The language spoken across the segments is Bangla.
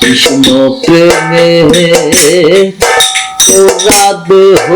কৃষ্ণ প্রেমে তোরা দেহ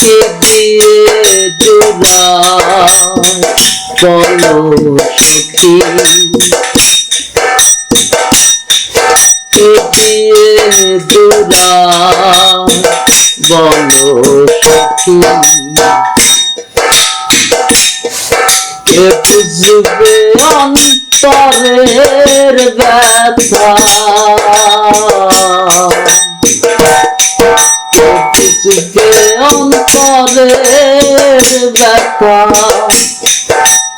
কে দিয়ে জোড়া বলো সখী কে দিয়ে জোড়া বলো সখী। কে বুঝবে অন্তরের ব্যথা। বুঝবে অন্তরের ব্যথা।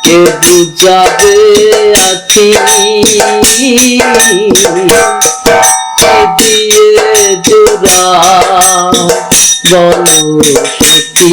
কে বুঝাবে আছি দিয়ে জোড়া? বলো সখী।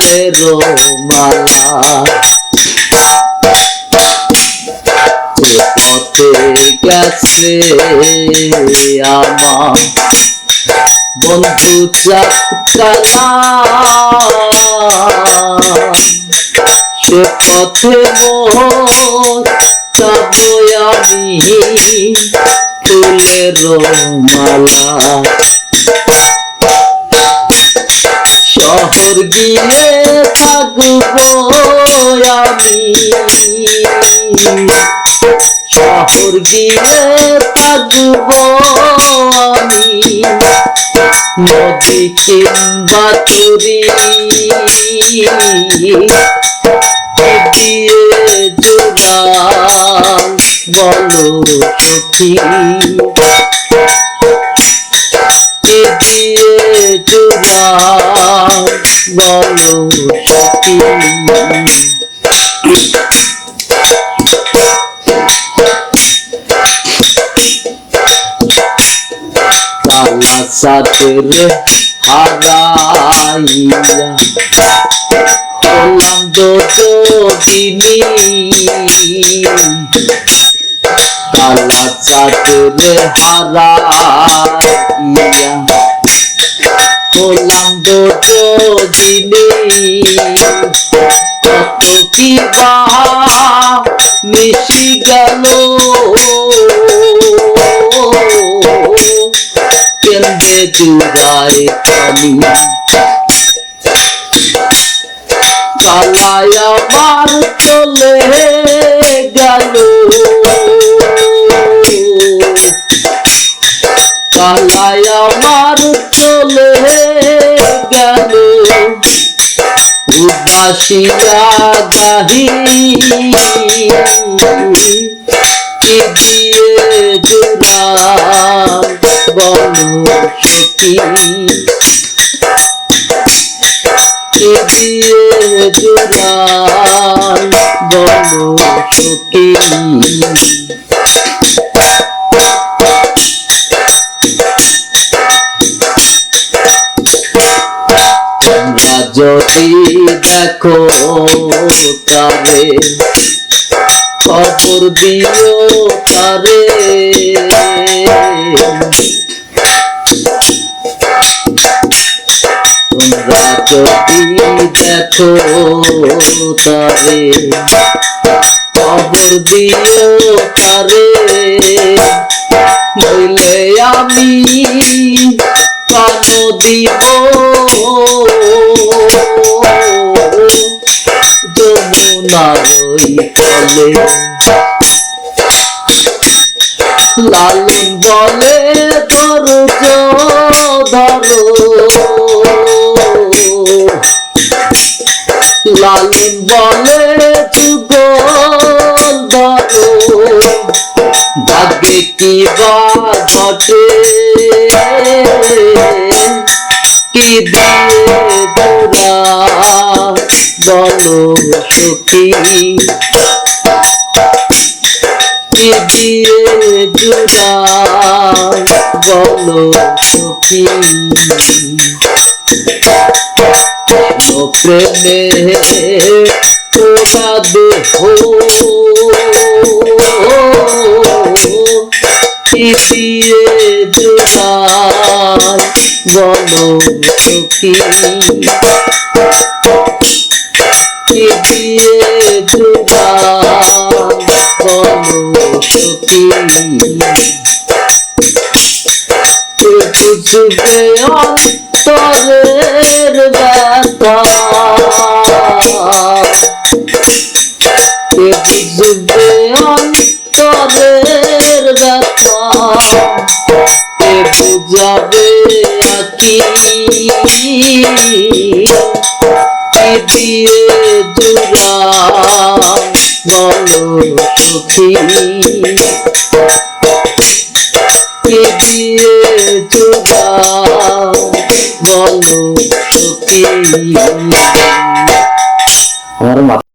ফুলের মালা পথে গেছে আমার বন্ধু চাকলা সে পথে আমি মালা শহর গিয়ে থাকব আমি। শহর গিয়ে থাকব আমি। নদী কিংবা তুরি। দিয়ে জোড়া বলো সখী কালা সাথে হারাইয়া হলাম দিনী কালা চাঁদের হারাইয়া হলাম দিনী কত কি মিশি গেল। কেন্দ্রে জুড়ায় পানি কালায় আমার চলে গেল। উদাসিয়া গাহি কি দিয়ে জোড়া বলো সখী কে? দিয়ে জোড়া বলো সখী যদি তারে। খবর দিও তারে। তোমরা যদি দেখো তারে, খবর দিও তারে। নইলে আমি প্রাণ দিব। ওই তলে লালন বলে ধরছ ধরো লালন বলে যুগল ধরো। ভাগ্যে কি বা সখী দিয়ে জুড়াই বলো সখী ও প্রেমে দেহ কি দিয়ে জুড়াই বলো সখী কে বুঝবে অন্তরের ব্যথা? কে অন্তরের ব্যথা? বুঝাবে কি কে দিয়ে চোখা বলো সখী আমার